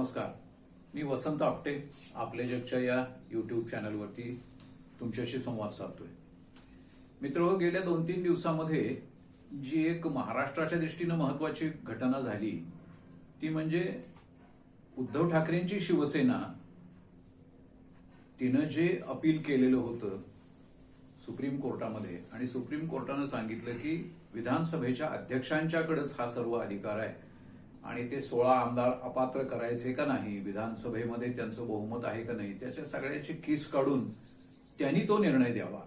नमस्कार. मी वसंत आपटे आपले जगच्या या युट्यूब चॅनलवरती तुमच्याशी संवाद साधतोय. मित्र गेल्या दोन तीन दिवसामध्ये जी एक महाराष्ट्राच्या दृष्टीनं महत्वाची घटना झाली ती म्हणजे उद्धव ठाकरेंची शिवसेना तिनं जे अपील केलेलं होतं सुप्रीम कोर्टामध्ये आणि सुप्रीम कोर्टानं सांगितलं की विधानसभेच्या अध्यक्षांच्याकडेच हा सर्व अधिकार आहे. आणि ते सोळा आमदार अपात्र करायचे का नाही विधानसभेमध्ये त्यांचं बहुमत आहे का नाही त्याच्या सगळ्याची किस काढून त्यांनी तो निर्णय द्यावा.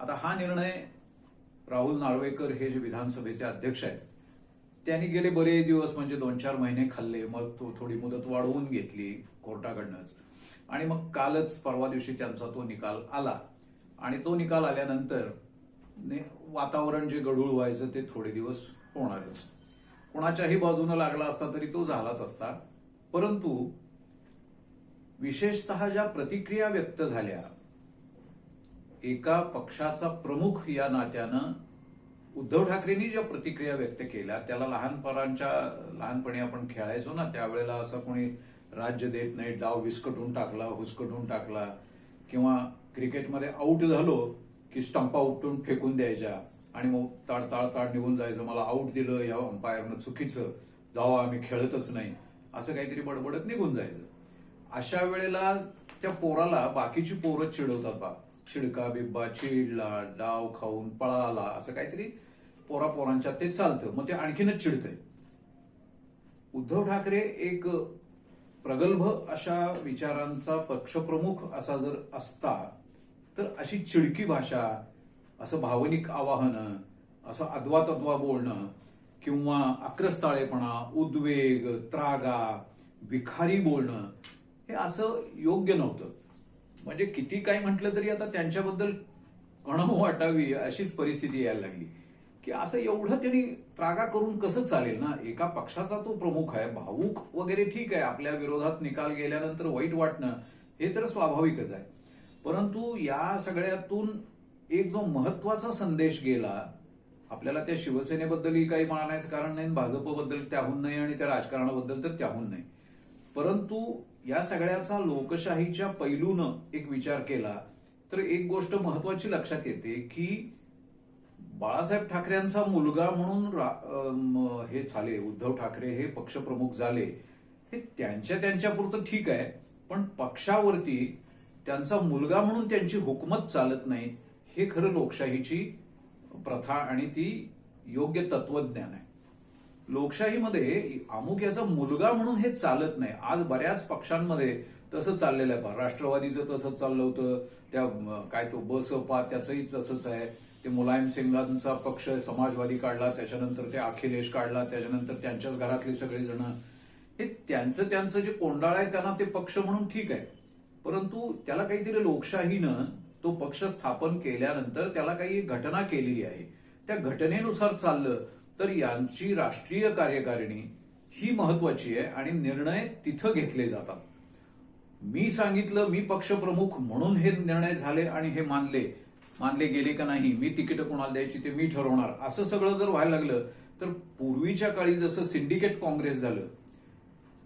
आता हा निर्णय राहुल नार्वेकर हे जे विधानसभेचे अध्यक्ष आहेत त्यांनी गेले बरे दिवस म्हणजे दोन चार महिने खाल्ले मग तो थोडी मुदत वाढवून घेतली कोर्टाकडनंच. आणि मग कालच परवा दिवशी त्यांचा तो निकाल आला. आणि तो निकाल आल्यानंतर वातावरण जे गढूळ व्हायचं ते थोडे दिवस होणारच. कोणाच्याही बाजूनं लागला असता तरी तो झालाच असता. परंतु विशेषतः ज्या प्रतिक्रिया व्यक्त झाल्या एका पक्षाचा प्रमुख या नात्यानं उद्धव ठाकरेंनी ज्या प्रतिक्रिया व्यक्त केल्या त्याला लहानपणांच्या लहानपणी आपण खेळायचो ना त्यावेळेला असं कोणी राज्य देत नाही डाव विस्कटून टाकला हुसकटून टाकला किंवा क्रिकेटमध्ये आऊट झालो की स्टंपा उपटून फेकून द्यायच्या. आणि मग ताड ताड ताड निघून जायचं. मला आऊट दिलं या अंपायरनं चुकीचं. जावा आम्ही खेळतच नाही. असं काहीतरी बडबडत निघून जायचं. अशा वेळेला त्या पोराला बाकीची पोरं चिडवतात बा. शिडका बिब्बा चिडला डाव खाऊन पळाला असं काहीतरी पोरा पोरांच्या ते चालतं. मग ते आणखीनच चिडतंय. उद्धव ठाकरे एक प्रगल्भ अशा विचारांचा पक्षप्रमुख असा जर असता तर अशी चिडकी भाषा असं भावनिक आवाहनं असं अद्वा तद्वा बोलणं किंवा आक्रस्ताळेपणा उद्वेग त्रागा विखारी बोलणं हे असं योग्य नव्हतं. म्हणजे किती काही म्हटलं तरी आता त्यांच्याबद्दल कणव वाटावी अशीच परिस्थिती यायला लागली. की असं एवढं त्यांनी त्रागा करून कसं चालेल ना? एका पक्षाचा तो प्रमुख आहे भाऊक वगैरे ठीक आहे आपल्या विरोधात निकाल गेल्यानंतर वाईट वाटणं हे तर स्वाभाविकच आहे. परंतु या सगळ्यातून एक जो महत्त्वाचा संदेश गेला आपल्याला त्या शिवसेनेबद्दलही काही म्हणायचं कारण नाही भाजपबद्दल त्याहून नाही आणि त्या राजकारणाबद्दल तर त्याहून नाही. परंतु या सगळ्याचा लोकशाहीच्या पैलूनं एक विचार केला तर एक गोष्ट महत्वाची लक्षात येते की बाळासाहेब ठाकरेंचा मुलगा म्हणून हे झाले उद्धव ठाकरे हे पक्षप्रमुख झाले हे त्यांच्या त्यांच्या पुरतं ठीक आहे पण पक्षावरती त्यांचा मुलगा म्हणून त्यांची हुकमत चालत नाही हे खरं लोकशाहीची प्रथा आणि ती योग्य तत्वज्ञान आहे. लोकशाहीमध्ये अमुक याचा मुलगा म्हणून हे चालत नाही. आज बऱ्याच पक्षांमध्ये तसं चाललेलं आहे. राष्ट्रवादीचं तसंच चाललं होतं. त्या काय तो बसपा त्याचंही तसंच आहे. ते मुलायम सिंगांचा पक्ष समाजवादी काढला त्याच्यानंतर ते अखिलेश काढला त्याच्यानंतर त्यांच्याच घरातले सगळे जण. हे त्यांचं त्यांचं जे कोंडाळ आहे त्यांना ते पक्ष म्हणून ठीक आहे. परंतु त्याला काहीतरी लोकशाहीनं तो पक्ष स्थापन केल्यानंतर त्याला काही घटना केलेली आहे. त्या घटनेनुसार चाललं तर यांची राष्ट्रीय कार्यकारिणी ही महत्वाची आहे आणि निर्णय तिथं घेतले जातात. मी सांगितलं मी पक्षप्रमुख म्हणून हे निर्णय झाले आणि हे मानले. मानले गेले का नाही मी तिकीट कोणाला द्यायची ते मी ठरवणार. असं सगळं जर व्हायला लागलं तर पूर्वीच्या काळी जसं सिंडिकेट काँग्रेस झालं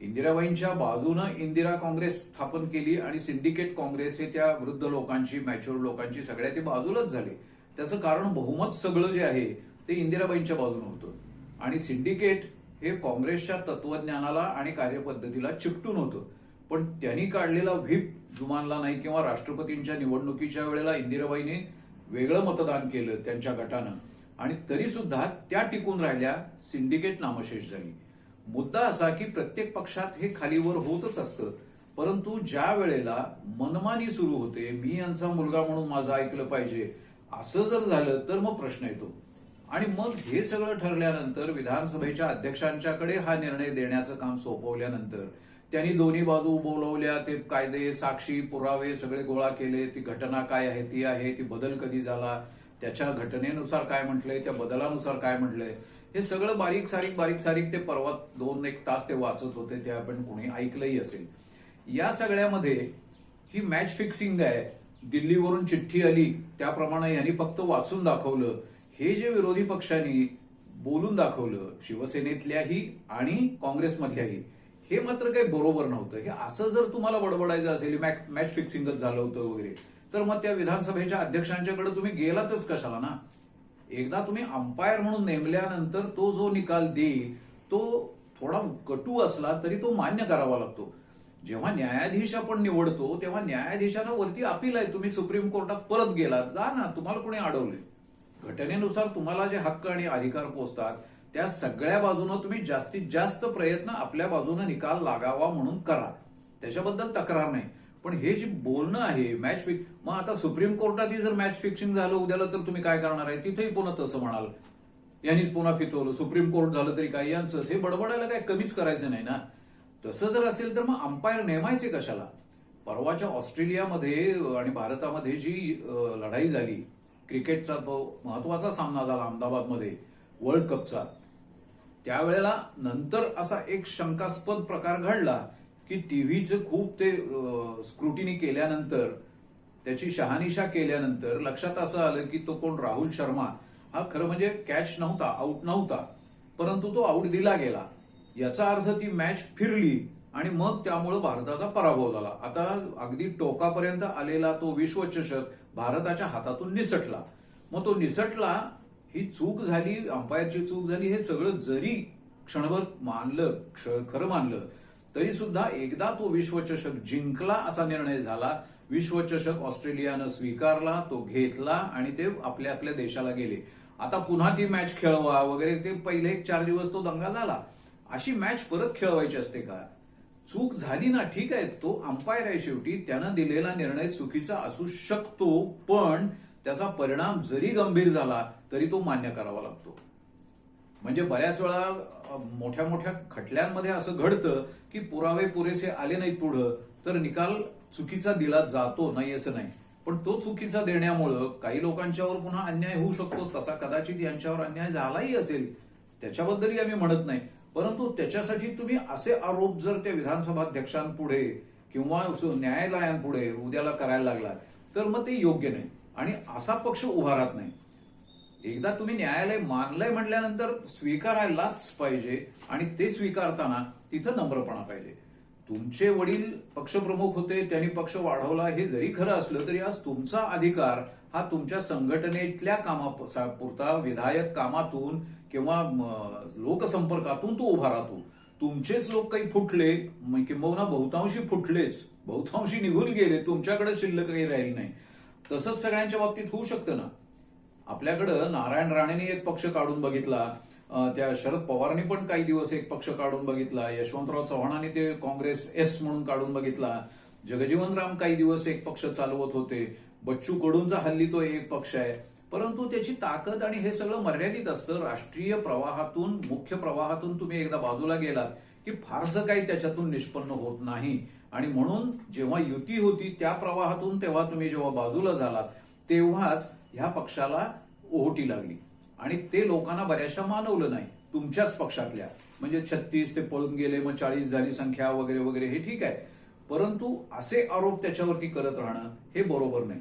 इंदिराबाईंच्या बाजूनं इंदिरा काँग्रेस स्थापन केली आणि सिंडिकेट काँग्रेस हे त्या वृद्ध लोकांची मॅच्युअर लोकांची सगळ्या ते बाजूलाच झाले. त्याचं कारण बहुमत सगळं जे आहे ते इंदिराबाईंच्या बाजूनं होतं. आणि सिंडिकेट हे काँग्रेसच्या तत्वज्ञानाला आणि कार्यपद्धतीला चिकटून होतं. पण त्यांनी काढलेला व्हीप जुमानला नाही किंवा राष्ट्रपतींच्या निवडणुकीच्या वेळेला इंदिराबाईंनी वेगळं मतदान केलं त्यांच्या गटानं. आणि तरी सुद्धा त्या टिकून राहिल्या सिंडिकेट नामशेष झाली. मुद्दा असा की प्रत्येक पक्षात हे खालीवर होतच असतं. परंतु ज्या वेळेला मनमानी सुरू होते मी यांचा मुलगा म्हणून माझं ऐकलं पाहिजे असं जर झालं तर मग प्रश्न येतो. आणि मग हे सगळं ठरल्यानंतर विधानसभेच्या अध्यक्षांच्याकडे हा निर्णय देण्याचं काम सोपवल्यानंतर त्यांनी दोन्ही बाजू बोलवल्या ते कायदे साक्षी पुरावे सगळे गोळा केले ती घटना काय आहे ती आहे ती बदल कधी झाला त्याच्या घटनेनुसार काय म्हटलंय त्या बदलानुसार काय म्हटलंय. हे सगळं बारीक सारीक बारीक सारीक ते परवा दोन एक तास ते वाचत होते ते आपण कोणी ऐकलंही असेल. या सगळ्यामध्ये ही मॅच फिक्सिंग आहे दिल्लीवरून चिठ्ठी आली त्याप्रमाणे यांनी फक्त वाचून दाखवलं. हे जे विरोधी पक्षांनी बोलून दाखवलं शिवसेनेतल्याही आणि काँग्रेसमधल्याही हे मात्र काही बरोबर नव्हतं. हे असं जर तुम्हाला बडबडायचं असेल मॅच मॅच फिक्सिंगच झालं होतं वगैरे तर मग त्या विधानसभेच्या अध्यक्षांच्याकडे तुम्ही गेलातच कशाला ना? एकदा तुम्ही अंपायर म्हणून नेमल्यानंतर तो जो निकाल देईल तो थोडा कटू असला तरी तो मान्य करावा लागतो. जेव्हा न्यायाधीश आपण निवडतो तेव्हा न्यायाधीशानं वरती अपील आहे तुम्ही सुप्रीम कोर्टात परत गेलात जा ना तुम्हाला कोणी अडवलंय. घटनेनुसार तुम्हाला जे हक्क आणि अधिकार पोचतात त्या सगळ्या बाजूनं तुम्ही जास्तीत जास्त प्रयत्न आपल्या बाजूनं निकाल लागावा म्हणून करा. त्याच्याबद्दल तक्रार नाही. पण हे जे बोलणं आहे मॅच फिक्स मग आता सुप्रीम कोर्टातही जर मॅच फिक्सिंग झालं उद्याला तर तुम्ही काय करणार आहे? तिथेही पुन्हा तसं म्हणाल. यांनीच पुन्हा फितवलं सुप्रीम कोर्ट झालं तरी काय यांचं. हे बडबडायला काय कमीच करायचं नाही ना? तसं जर असेल तर मग अंपायर नेमायचे कशाला? परवाच्या ऑस्ट्रेलियामध्ये आणि भारतामध्ये जी लढाई झाली क्रिकेटचा तो महत्त्वाचा सामना झाला अहमदाबादमध्ये वर्ल्ड कपचा त्यावेळेला नंतर असा एक शंकास्पद प्रकार घडला की टीव्हीचं खूप ते स्क्रुटिनी केल्यानंतर त्याची शहानिशा केल्यानंतर लक्षात असं आलं की तो कोण? राहुल शर्मा. हा खरं म्हणजे कॅच नव्हता आऊट नव्हता परंतु तो आऊट दिला गेला. याचा अर्थ ती मॅच फिरली आणि मग त्यामुळे भारताचा पराभव झाला. आता अगदी टोकापर्यंत आलेला तो विश्वचषक भारताच्या हातातून निसटला. मग तो निसटला ही चूक झाली अंपायरची चूक झाली हे सगळं जरी क्षणभर मानलं क्ष- खरं मानलं तरी सुद्धा एकदा तो विश्वचषक जिंकला असा निर्णय झाला. विश्वचषक ऑस्ट्रेलियानं स्वीकारला तो घेतला आणि ते आपल्या आपल्या देशाला गेले. आता पुन्हा ती मॅच खेळवा वगैरे ते पहिले एक चार दिवस तो दंगा झाला. अशी मॅच परत खेळवायची असते का? चूक झाली ना ठीक आहे तो अंपायर आहे शेवटी त्यानं दिलेला निर्णय चुकीचा असू शकतो पण त्याचा परिणाम जरी गंभीर झाला तरी तो मान्य करावा लागतो. म्हणजे बऱ्याच वेळा मोठ्या मोठ्या खटल्यांमध्ये असं घडतं की पुरावे पुरेसे आले नाहीत पुढं तर निकाल चुकीचा दिला जातो नाही असं नाही. पण तो चुकीचा देण्यामुळं काही लोकांच्यावर पुन्हा अन्याय होऊ शकतो तसा कदाचित यांच्यावर अन्याय झालाही असेल. त्याच्याबद्दलही आम्ही म्हणत नाही. परंतु त्याच्यासाठी तुम्ही असे आरोप जर त्या विधानसभाध्यक्षांपुढे किंवा न्यायालयांपुढे उद्याला करायला लागला तर मग ते योग्य नाही. आणि असा पक्ष उभा राहत नाही. एकदा तुम्ही न्यायालय मानलंय म्हटल्यानंतर स्वीकारायलाच पाहिजे आणि ते स्वीकारताना तिथं नम्रपणा पाहिजे. तुमचे वडील पक्षप्रमुख होते त्यांनी पक्ष वाढवला हे जरी खरं असलं तरी आज तुमचा अधिकार हा तुमच्या संघटनेतल्या कामापुरता विधायक कामातून किंवा लोकसंपर्कातून तो उभा राहतो. तुमचेच लोक काही फुटले किंबहुना बहुतांशी फुटलेच. बहुतांशी निघून गेले तुमच्याकडे शिल्लक काही राहील नाही. तसंच सगळ्यांच्या बाबतीत होऊ शकतं ना? आपल्याकडं नारायण राणेंनी एक पक्ष काढून बघितला त्या शरद पवारांनी पण काही दिवस एक पक्ष काढून बघितला यशवंतराव चव्हाणांनी ते काँग्रेस एस म्हणून काढून बघितला. जगजीवन राम काही दिवस एक पक्ष चालवत होते. बच्चू कडूंचा हल्ली तो एक पक्ष आहे. परंतु त्याची ताकद आणि हे सगळं मर्यादित असतं. राष्ट्रीय प्रवाहातून मुख्य प्रवाहातून तुम्ही एकदा बाजूला गेलात की फारसं काही त्याच्यातून निष्पन्न होत नाही. आणि म्हणून जेव्हा युती होती त्या प्रवाहातून तेव्हा तुम्ही जेव्हा बाजूला झालात तेव्हाच ह्या पक्षाला ओहोटी लागली. आणि ते लोकांना बऱ्याचशा मानवलं नाही तुमच्याच पक्षातल्या. म्हणजे छत्तीस ते पळून गेले मग चाळीस झाली संख्या वगैरे वगैरे हे ठीक आहे. परंतु असे आरोप त्याच्यावरती करत राहणं हे बरोबर नाही.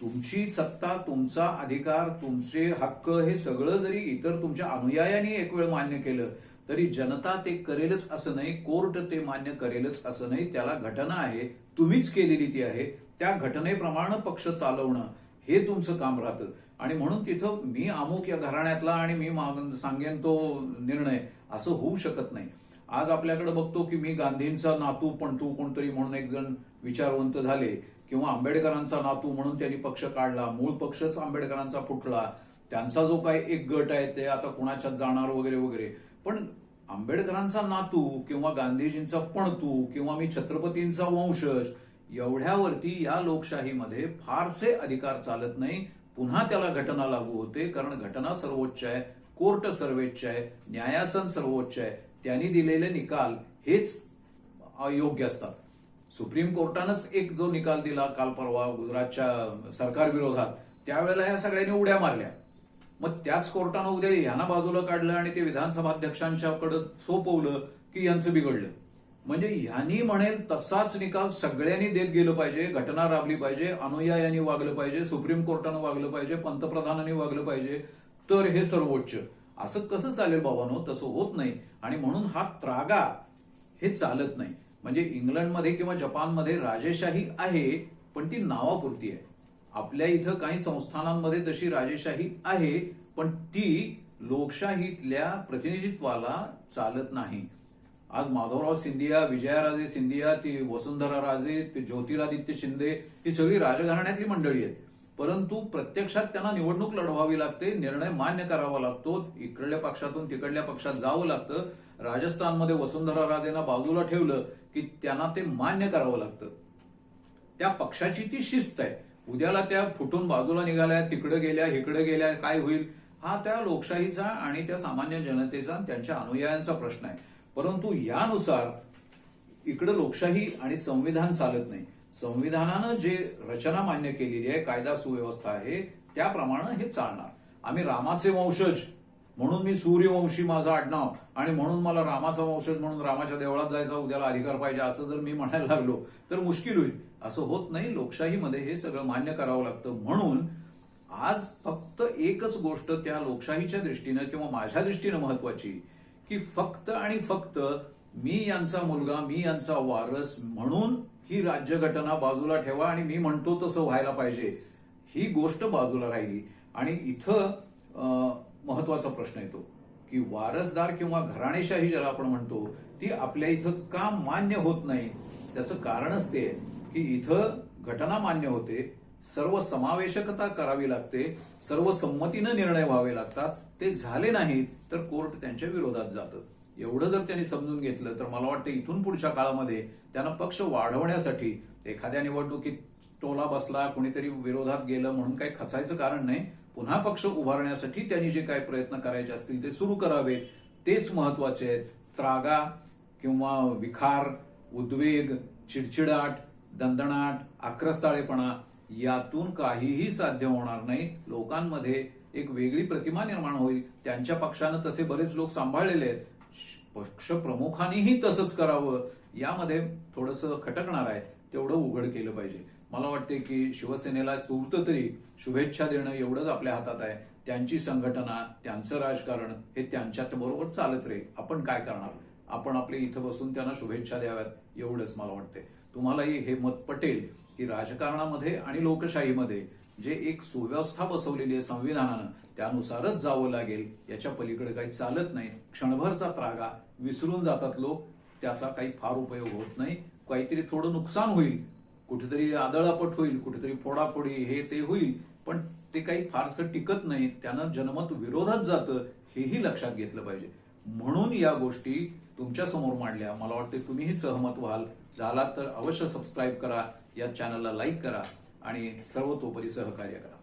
तुमची सत्ता तुमचा अधिकार तुमचे हक्क हे सगळं जरी इतर तुमच्या अनुयायांनी एक वेळ मान्य केलं तरी जनता ते करेलच असं नाही कोर्ट ते मान्य करेलच असं नाही. त्याला घटना आहे तुम्हीच केलेली ती आहे. त्या घटनेप्रमाणे पक्ष चालवणं हे तुमचं काम राहतं. आणि म्हणून तिथं मी अमुक या घराण्यातला आणि मी सांगेन तो निर्णय असं होऊ शकत नाही. आज आपल्याकडे बघतो की मी गांधींचा नातू पण तू कोणतरी म्हणून एक जण विचारवंत झाले किंवा आंबेडकरांचा नातू म्हणून त्यांनी पक्ष काढला मूळ पक्षच आंबेडकरांचा फुटला त्यांचा जो काही एक गट आहे ते आता कुणाच्यात जाणार वगैरे वगैरे. पण आंबेडकरांचा नातू किंवा गांधीजींचा पणतू किंवा मी छत्रपतींचा वंशज एवढ्यावरती या लोकशाहीमध्ये फारसे अधिकार चालत नाही. पुन्हा त्याला घटना लागू होते कारण घटना सर्वोच्च आहे कोर्ट सर्वोच्च आहे न्यायासन सर्वोच्च आहे. त्यांनी दिलेले निकाल हेच अयोग्य असतात. सुप्रीम कोर्टानंच एक जो निकाल दिला काल परवा गुजरातच्या सरकार विरोधात त्यावेळेला या सगळ्यांनी उड्या मारल्या. मग त्याच कोर्टानं उद्या ह्यांना बाजूला काढलं आणि ते विधानसभा अध्यक्षांच्याकडे सोपवलं की यांचं बिघडलं. म्हणजे ह्यांनी म्हणेल तसाच निकाल सगळ्यांनी देत गेलं पाहिजे घटना राबली पाहिजे अनुयायांनी वागलं पाहिजे सुप्रीम कोर्टानं वागलं पाहिजे पंतप्रधानांनी वागलं पाहिजे तर हे सर्वोच्च. असं कसं चालेल बाबानो? तसं होत नाही. आणि म्हणून हा त्रागा हे चालत नाही. म्हणजे इंग्लंडमध्ये किंवा जपानमध्ये राजेशाही आहे पण ती नावापुरती आहे. आपल्या इथं काही संस्थानांमध्ये तशी राजेशाही आहे पण ती लोकशाहीतल्या प्रतिनिधित्वाला चालत नाही. आज माधवराव सिंधिया विजयाराजे सिंधिया ती वसुंधरा राजे ते ज्योतिरादित्य शिंदे ही सगळी राजघराण्यातली मंडळी आहेत. परंतु प्रत्यक्षात त्यांना निवडणूक लढवावी लागते निर्णय मान्य करावा लागतो इकडल्या पक्षातून तिकडल्या पक्षात जावं लागतं. राजस्थानमध्ये वसुंधरा राजेंना बाजूला ठेवलं की त्यांना ते मान्य करावं लागतं. त्या पक्षाची ती शिस्त आहे. उद्याला त्या फुटून बाजूला निघाल्या तिकडे गेल्या इकडे गेल्या काय होईल हा त्या लोकशाहीचा आणि त्या सामान्य जनतेचा त्यांच्या अनुयायांचा प्रश्न आहे. परंतु यानुसार इकडे लोकशाही आणि संविधान चालत नाही. संविधानानं जे रचना मान्य केलेली आहे कायदा सुव्यवस्था आहे त्याप्रमाणे हे चालणार. आम्ही रामाचे वंशज म्हणून मी सूर्यवंशी माझं आडनाव आणि म्हणून मला रामाचा वंशज म्हणून रामाच्या देवळात जायचा उद्याला अधिकार पाहिजे असं जर मी म्हणायला लागलो तर मुश्किल होईल. असं होत नाही. लोकशाहीमध्ये हे सगळं मान्य करावं लागतं. म्हणून आज फक्त एकच गोष्ट त्या लोकशाहीच्या दृष्टीनं किंवा माझ्या दृष्टीनं महत्वाची की फक्त आणि फक्त मी यांचा मुलगा मी यांचा वारस म्हणून ही राज्यघटना बाजूला ठेवा आणि मी म्हणतो तसं व्हायला पाहिजे. ही गोष्ट बाजूला राहिली. आणि इथं महत्त्वाचा प्रश्न येतो की वारसदार किंवा घराणेशाही ज्याला आपण म्हणतो ती आपल्या इथं का मान्य होत नाही? त्याचं कारणच ते आहे की इथं घटना मान्य होते सर्व समावेशकता करावी लागते सर्व संमतीनं निर्णय व्हावे लागतात ते झाले नाहीत तर कोर्ट त्यांच्या विरोधात जातं. एवढं जर त्यांनी समजून घेतलं तर मला वाटतं इथून पुढच्या काळामध्ये त्यांना पक्ष वाढवण्यासाठी एखाद्या निवडणुकीत टोला बसला कोणीतरी विरोधात गेलं म्हणून काही खचायचं कारण नाही पुन्हा पक्ष उभारण्यासाठी त्यांनी जे काही प्रयत्न करायचे असतील ते सुरू करावेत. तेच महत्त्वाचे आहेत. त्रागा किंवा विखार उद्वेग चिडचिडाट दणदणाट आक्रस्ताळेपणा यातून काहीही साध्य होणार नाही. लोकांमध्ये एक वेगळी प्रतिमा निर्माण होईल. त्यांच्या पक्षानं तसे बरेच लोक सांभाळलेले आहेत. पक्ष प्रमुखांनीही तसंच करावं. यामध्ये थोडस खटकणार आहे. तेवढं उघड केलं पाहिजे. मला वाटते की शिवसेनेला तूर्त तरी शुभेच्छा देणं एवढंच आपल्या हातात आहे. त्यांची संघटना त्यांचं राजकारण हे त्यांच्यात बरोबर चालत राहील आपण काय करणार? आपण आपले इथं बसून त्यांना शुभेच्छा द्याव्यात. एवढंच मला वाटते तुम्हालाही हे मत पटेल. की राजकारणामध्ये आणि लोकशाहीमध्ये जे एक सुव्यवस्था बसवलेली आहे संविधानानं त्यानुसारच जावं लागेल. याच्या पलीकडे काही चालत नाही. क्षणभरचा त्रागा विसरून जातात लोक. त्याचा काही फार उपयोग होत नाही. काहीतरी थोडं नुकसान होईल. कुठेतरी आदळापट होईल. कुठेतरी फोडाफोडी हे ते होईल. पण ते काही फारसं टिकत नाही. त्यानं जनमत विरोधात जातं हेही लक्षात घेतलं पाहिजे. म्हणून या गोष्टी तुमच्यासमोर मांडल्या. मला वाटते तुम्हीही सहमत व्हाल. झालात तर अवश्य सबस्क्राईब करा. या चॅनलला लाईक करा आणि सर्वतोपरी सहकार्य करा.